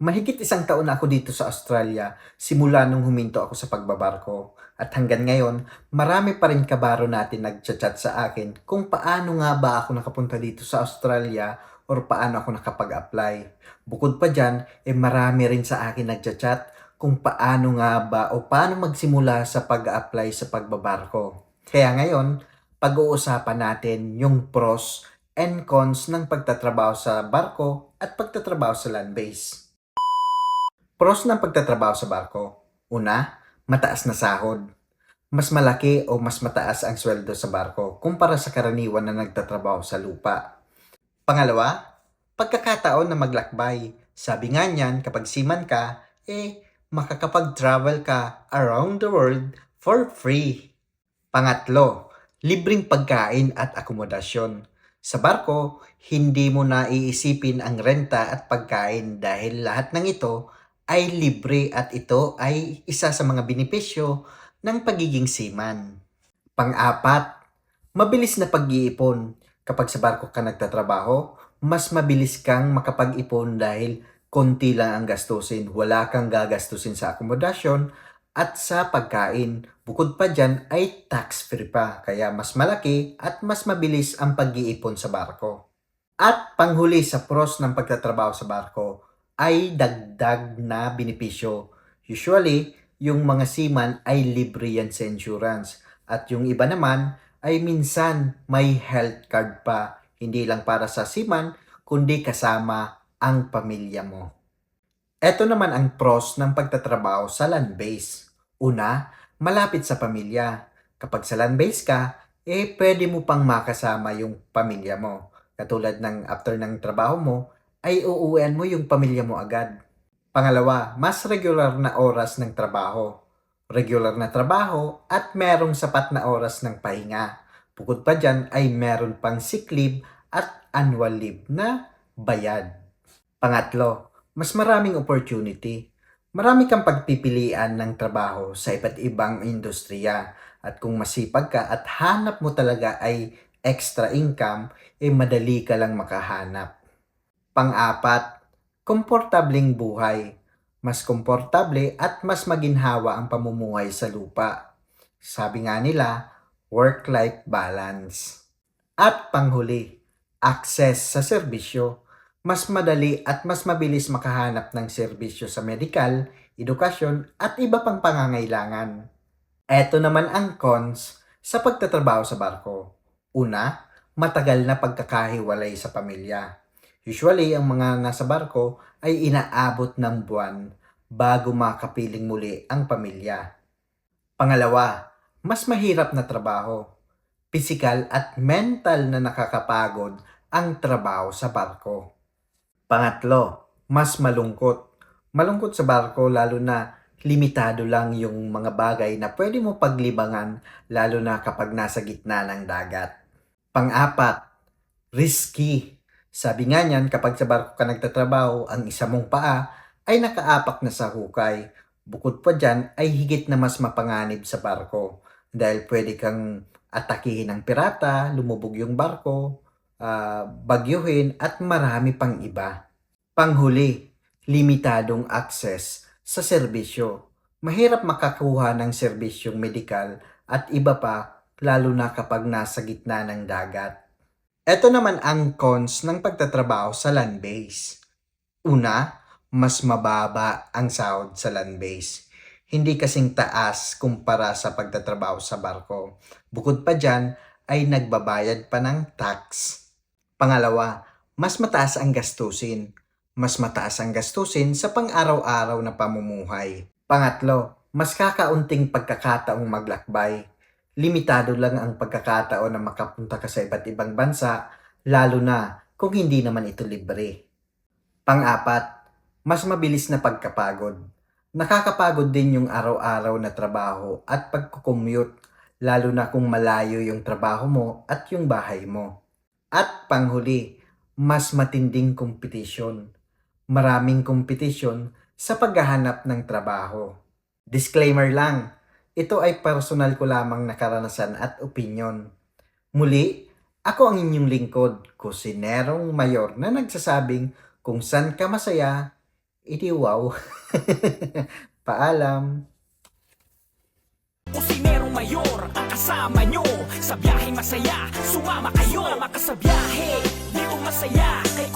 Mahigit isang taon na ako dito sa Australia simula nung huminto ako sa pagbabarko. At hanggang ngayon, marami pa rin kabaro natin nagchat-chat sa akin kung paano nga ba ako nakapunta dito sa Australia or paano ako nakapag-apply. Bukod pa dyan, eh marami rin sa akin nagchat-chat kung paano nga ba o paano magsimula sa pag-apply sa pagbabarko. Kaya ngayon, pag-uusapan natin yung pros and cons ng pagtatrabaho sa barko at pagtatrabaho sa land base. Pros ng pagtatrabaho sa barko. Una, mataas na sahod. Mas malaki o mas mataas ang sweldo sa barko kumpara sa karaniwan na nagtatrabaho sa lupa. Pangalawa, pagkakataon na maglakbay. Sabi nga niyan, kapag seaman ka, eh, makakapag-travel ka around the world for free. Pangatlo, libreng pagkain at akomodasyon. Sa barko, hindi mo na iisipin ang renta at pagkain dahil lahat ng ito ay libre at ito ay isa sa mga benepisyo ng pagiging seaman. Pang-apat, mabilis na pag-iipon. Kapag sa barko ka nagtatrabaho, mas mabilis kang makapag-ipon dahil konti lang ang gastusin. Wala kang gagastusin sa akomodasyon at sa pagkain. Bukod pa dyan ay tax-free pa. Kaya mas malaki at mas mabilis ang pag-iipon sa barko. At panghuli sa pros ng pagtatrabaho sa barko, ay dagdag na benepisyo. Usually, yung mga seaman ay libre yan sa insurance. At yung iba naman ay minsan may health card pa. Hindi lang para sa seaman, kundi kasama ang pamilya mo. Ito naman ang pros ng pagtatrabaho sa land base. Una, malapit sa pamilya. Kapag sa land base ka, eh pwede mo pang makasama yung pamilya mo. Katulad ng after ng trabaho mo, ay uuwian mo yung pamilya mo agad. Pangalawa, mas regular na oras ng trabaho. Regular na trabaho at merong sapat na oras ng pahinga. Bukod pa dyan ay meron pang sick leave at annual leave na bayad. Pangatlo, mas maraming opportunity. Marami kang pagpipilian ng trabaho sa iba't ibang industriya at kung masipag ka at hanap mo talaga ay extra income, eh madali ka lang makahanap. Pang-apat, komportabling buhay. Mas komportable at mas maginhawa ang pamumuhay sa lupa. Sabi nga nila, work-life balance. At panghuli, access sa serbisyo. Mas madali at mas mabilis makahanap ng serbisyo sa medikal, edukasyon at iba pang pangangailangan. Ito naman ang cons sa pagtatrabaho sa barko. Una, matagal na pagkakahiwalay sa pamilya. Usually, ang mga nasa barko ay inaabot ng buwan bago makapiling muli ang pamilya. Pangalawa, mas mahirap na trabaho. Pisikal at mental na nakakapagod ang trabaho sa barko. Pangatlo, mas malungkot. Malungkot sa barko lalo na limitado lang yung mga bagay na pwede mo paglibangan lalo na kapag nasa gitna ng dagat. Pang-apat, risky. Sabi nga niyan, kapag sa barko ka nagtatrabaho, ang isa mong paa ay nakaapak na sa hukay. Bukod pa dyan, ay higit na mas mapanganib sa barko. Dahil pwede kang atakihin ng pirata, lumubog yung barko, ah, bagyuhin, at marami pang iba. Panghuli, limitadong access sa serbisyo. Mahirap makakuha ng serbisyong medikal at iba pa, lalo na kapag nasa gitna ng dagat. Ito naman ang cons ng pagtatrabaho sa land base. Una, mas mababa ang sahod sa land base. Hindi kasing taas kumpara sa pagtatrabaho sa barko. Bukod pa dyan, ay nagbabayad pa ng tax. Pangalawa, mas mataas ang gastusin. Mas mataas ang gastusin sa pang-araw-araw na pamumuhay. Pangatlo, mas kakaunting pagkakataong maglakbay limitado lang ang pagkakataon na makapunta ka sa iba't ibang bansa, lalo na kung hindi naman ito libre. Pang-apat, mas mabilis na pagkapagod. Nakakapagod din yung araw-araw na trabaho at pagkukommute, lalo na kung malayo yung trabaho mo at yung bahay mo. At panghuli, mas matinding kompetisyon. Maraming kompetisyon sa paghahanap ng trabaho. Disclaimer lang, ito ay personal ko lamang na karanasan at opinyon. Muli, ako ang inyong lingkod, Kusinerong Mayor na nagsasabing kung saan ka masaya, Idi wow. Paalam. Kusinerong mayor ang kasama nyo Sa biyaheng masaya, sumama kayo Sumama ka sa biyahe, di masaya Kay